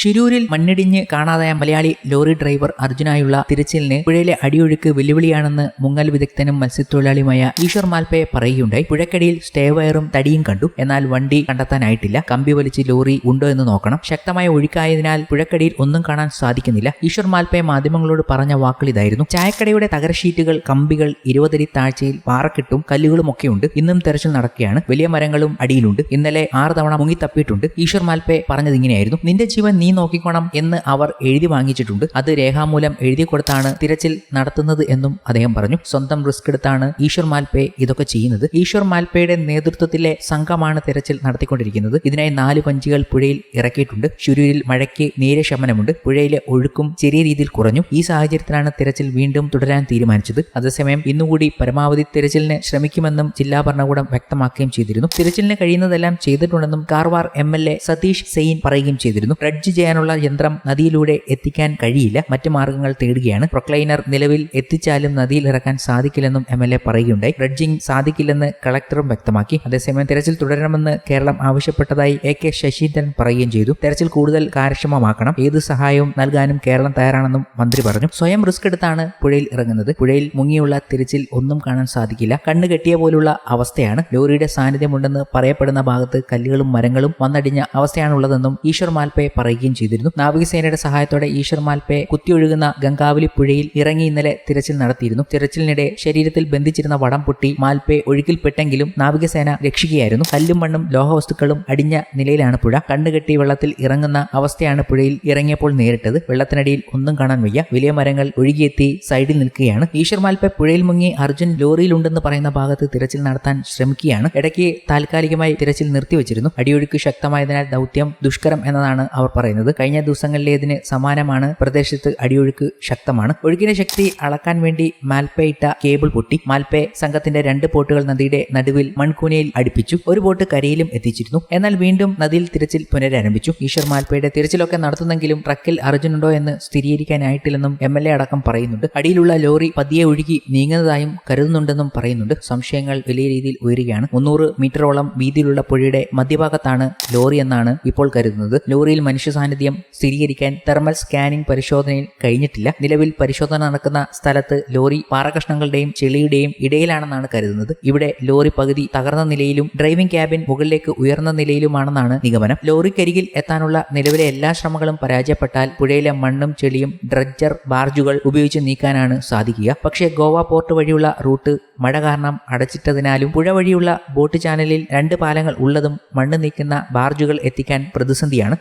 ഷിരൂരിൽ മണ്ണിടിഞ്ഞ് കാണാതായ Malayali lorry driver അർജുനായുള്ള തിരച്ചിലിന് പുഴയിലെ അടിയൊഴുക്ക് വെല്ലുവിളിയാണെന്ന് മുങ്ങൽ വിദഗ്ധനും മത്സ്യത്തൊഴിലാളിയുമായ ഈശ്വർ മാൽപ്പയെ പറയുകയുണ്ടായി. പുഴക്കടിയിൽ സ്റ്റേ വയറും തടിയും കണ്ടു. എന്നാൽ വണ്ടി കണ്ടെത്താനായിട്ടില്ല. കമ്പി വലിച്ച് ലോറി ഉണ്ടോ എന്ന് നോക്കണം. ശക്തമായ ഒഴുക്കായതിനാൽ പുഴക്കടിയിൽ ഒന്നും കാണാൻ സാധിക്കുന്നില്ല. ഈശ്വർ മാൽപ്പയെ മാധ്യമങ്ങളോട് പറഞ്ഞ വാക്കുകൾ ഇതായിരുന്നു. ചായക്കടയുടെ തകരഷീറ്റുകൾ കമ്പികൾ ഇരുപതരി താഴ്ചയിൽ പാറക്കെട്ടും കല്ലുകളും ഒക്കെയുണ്ട് ഇന്നും തെരച്ചിൽ നടക്കുകയാണ്. വലിയ മരങ്ങളും അടിയിലുണ്ട്. ഇന്നലെ ആറ് തവണ മുങ്ങിത്തപ്പിയിട്ടുണ്ട് ഈശ്വർ മാൽപ്പെ പറഞ്ഞത് ഇങ്ങനെയായിരുന്നു. നിന്റെ ജീവൻ നീ നോക്കിക്കോണം എന്ന് അവർ എഴുതി വാങ്ങിച്ചിട്ടുണ്ട്. അത് രേഖാമൂലം എഴുതി കൊടുത്താണ് തിരച്ചിൽ നടത്തുന്നത് എന്നും അദ്ദേഹം പറഞ്ഞു. സ്വന്തം റിസ്ക് എടുത്താണ് ഈശ്വർ മാൽപേ ഇതൊക്കെ ചെയ്യുന്നത്. ഈശ്വർ മാൽപേയുടെ നേതൃത്വത്തിലെ സംഘമാണ് തിരച്ചിൽ നടത്തിക്കൊണ്ടിരിക്കുന്നത്. ഇതിനായി നാല് പഞ്ചികൾ പുഴയിൽ ഇറക്കിയിട്ടുണ്ട്. ശുരൂരിൽ മഴയ്ക്ക് നേരെ ശമനമുണ്ട്. പുഴയിലെ ഒഴുക്കും ചെറിയ രീതിയിൽ കുറഞ്ഞു. ഈ സാഹചര്യത്തിലാണ് തിരച്ചിൽ വീണ്ടും തുടരാൻ തീരുമാനിച്ചത്. അതേസമയം ഇന്നുകൂടി പരമാവധി തിരച്ചിലിന് ശ്രമിക്കുമെന്നും ജില്ലാ ഭരണകൂടം വ്യക്തമാക്കുകയും ചെയ്തിരുന്നു. തിരച്ചിലിന് കഴിയുന്നതെല്ലാം ചെയ്തിട്ടുണ്ടെന്നും Karwar M L A Satish Sain പറയുകയും ചെയ്തിരുന്നു. ഡ്രഡ്ജ് ചെയ്യാനുള്ള യന്ത്രം നദിയിലൂടെ എത്തിക്കാൻ കഴിയില്ല. മറ്റു മാർഗങ്ങൾ തേടുകയാണ്. പ്രൊക്ലൈനർ നിലവിൽ എത്തിച്ചാലും നദിയിൽ ഇറക്കാൻ സാധിക്കില്ലെന്നും എം എൽ എ പറയുകയുണ്ടായി. ഡ്രഡ്ജിംഗ് സാധിക്കില്ലെന്ന് കളക്ടറും വ്യക്തമാക്കി. അതേസമയം തെരച്ചിൽ തുടരണമെന്ന് കേരളം ആവശ്യപ്പെട്ടതായി എ കെ ശശീന്ദ്രൻ പറയുകയും ചെയ്തു. തെരച്ചിൽ കൂടുതൽ കാര്യക്ഷമമാക്കണം. ഏത് സഹായവും നൽകാനും കേരളം തയ്യാറാണെന്നും മന്ത്രി പറഞ്ഞു. സ്വയം റിസ്ക് എടുത്താണ് പുഴയിൽ ഇറങ്ങുന്നത്. പുഴയിൽ മുങ്ങിയുള്ള തിരച്ചിൽ ഒന്നും കാണാൻ സാധിക്കില്ല. കണ്ണു കെട്ടിയ പോലുള്ള അവസ്ഥയാണ്. ലോറിയുടെ സാന്നിധ്യമുണ്ടെന്ന് പറയപ്പെടുന്ന ഭാഗത്ത് കല്ലുകളും മരങ്ങളും വന്നടിഞ്ഞ അവസ്ഥയാണുള്ളതെന്നും ഈശ്വർ മാൽപ്പയെ പറയുകയും ചെയ്തിരുന്നു. നാവികസേനയുടെ സഹായത്തോടെ ഈശ്വർ മാൽപേ കുത്തിയൊഴുകുന്ന ഗംഗാവലി പുഴയിൽ ഇറങ്ങി ഇന്നലെ തിരച്ചിൽ നടത്തിയിരുന്നു. തിരച്ചിലിനിടെ ശരീരത്തിൽ ബന്ധിച്ചിരുന്ന വടം പൊട്ടി മാൽപേ ഒഴുക്കിൽപ്പെട്ടെങ്കിലും നാവികസേന രക്ഷിക്കുകയായിരുന്നു. കല്ലും മണ്ണും ലോഹവസ്തുക്കളും അടിഞ്ഞ നിലയിലാണ് പുഴ. കണ്ണുകെട്ടി വെള്ളത്തിൽ ഇറങ്ങുന്ന അവസ്ഥയാണ് പുഴയിൽ ഇറങ്ങിയപ്പോൾ നേരിട്ടത്. വെള്ളത്തിനടിയിൽ ഒന്നും കാണാൻ വയ്യ. വലിയ മരങ്ങൾ ഒഴുകിയെത്തി സൈഡിൽ നിൽക്കുകയാണ്. ഈശ്വർ മാൽപ്പെ പുഴയിൽ മുങ്ങി അർജുൻ ലോറിയിലുണ്ടെന്ന് പറയുന്ന ഭാഗത്ത് തിരച്ചിൽ നടത്താൻ ശ്രമിക്കുകയാണ്. ഇടയ്ക്ക് താൽക്കാലികമായി തിരച്ചിൽ നിർത്തിവച്ചിരുന്നു. അടിയൊഴുക്ക് ശക്തമായതിനാൽ ദൗത്യം ദുഷ്കരം എന്നതാണ് അവർ പറയുന്നത്. കഴിഞ്ഞ ദിവസങ്ങളിലേതിന് സമാനമാണ്. പ്രദേശത്ത് അടിയൊഴുക്ക് ശക്തമാണ്. ഒഴുക്കിന്റെ ശക്തി അളക്കാൻ വേണ്ടി മാൽപ്പയിട്ട കേബിൾ പൊട്ടി. മാൽപ്പെ സംഘത്തിന്റെ രണ്ട് ബോട്ടുകൾ നദിയുടെ നടുവിൽ മൺകൂനയിൽ അടുപ്പിച്ചു. ഒരു ബോട്ട് കരയിലും എത്തിച്ചിരുന്നു. എന്നാൽ വീണ്ടും നദിയിൽ തിരച്ചിൽ പുനരാരംഭിച്ചു. ഈശ്വർ മാൽപ്പയുടെ തിരച്ചിലൊക്കെ നടത്തുന്നെങ്കിലും ട്രക്കിൽ അർജുനുണ്ടോ എന്ന് സ്ഥിരീകരിക്കാനായിട്ടില്ലെന്നും എം എൽ എ അടക്കം പറയുന്നുണ്ട്. അടിയിലുള്ള ലോറി പതിയെ ഒഴുകി നീങ്ങുന്നതായും കരുതുന്നുണ്ടെന്നും പറയുന്നുണ്ട്. സംശയങ്ങൾ വലിയ രീതിയിൽ ഉയരുകയാണ്. മുന്നൂറ് മീറ്ററോളം വീതിയിലുള്ള പുഴയുടെ മധ്യഭാഗത്താണ് ലോറി എന്നാണ് ഇപ്പോൾ കരുതുന്നത്. ലോറിയിൽ മനുഷ്യ സാന്നിധ്യം സ്ഥിരീകരിക്കാൻ തെർമൽ സ്കാനിംഗ് പരിശോധനയിൽ കഴിഞ്ഞിട്ടില്ല. നിലവിൽ പരിശോധന നടക്കുന്ന സ്ഥലത്ത് ലോറി പാറകഷ്ണങ്ങളുടെയും ചെളിയുടെയും ഇടയിലാണെന്നാണ് കരുതുന്നത്. ഇവിടെ ലോറി പകുതി തകർന്ന നിലയിലും ഡ്രൈവിംഗ് ക്യാബിൻ മുകളിലേക്ക് ഉയർന്ന നിലയിലുമാണെന്നാണ് നിഗമനം. ലോറിക്കരികിൽ എത്താനുള്ള നിലവിലെ എല്ലാ ശ്രമങ്ങളും പരാജയപ്പെട്ടാൽ പുഴയിലെ മണ്ണും ചെളിയും ഡ്രഡ്ജർ ബാർജുകൾ ഉപയോഗിച്ച് നീക്കാനാണ് സാധിക്കുക. പക്ഷേ ഗോവ പോർട്ട് വഴിയുള്ള റൂട്ട് മഴ കാരണം അടച്ചിട്ടതിനാലും പുഴ വഴിയുള്ള ബോട്ട് ചാനലിൽ രണ്ട് പാലങ്ങൾ ഉള്ളതും മണ്ണ് നീക്കുന്ന ബാർജുകൾ എത്തിക്കാൻ പ്രതിസന്ധിയാണ്.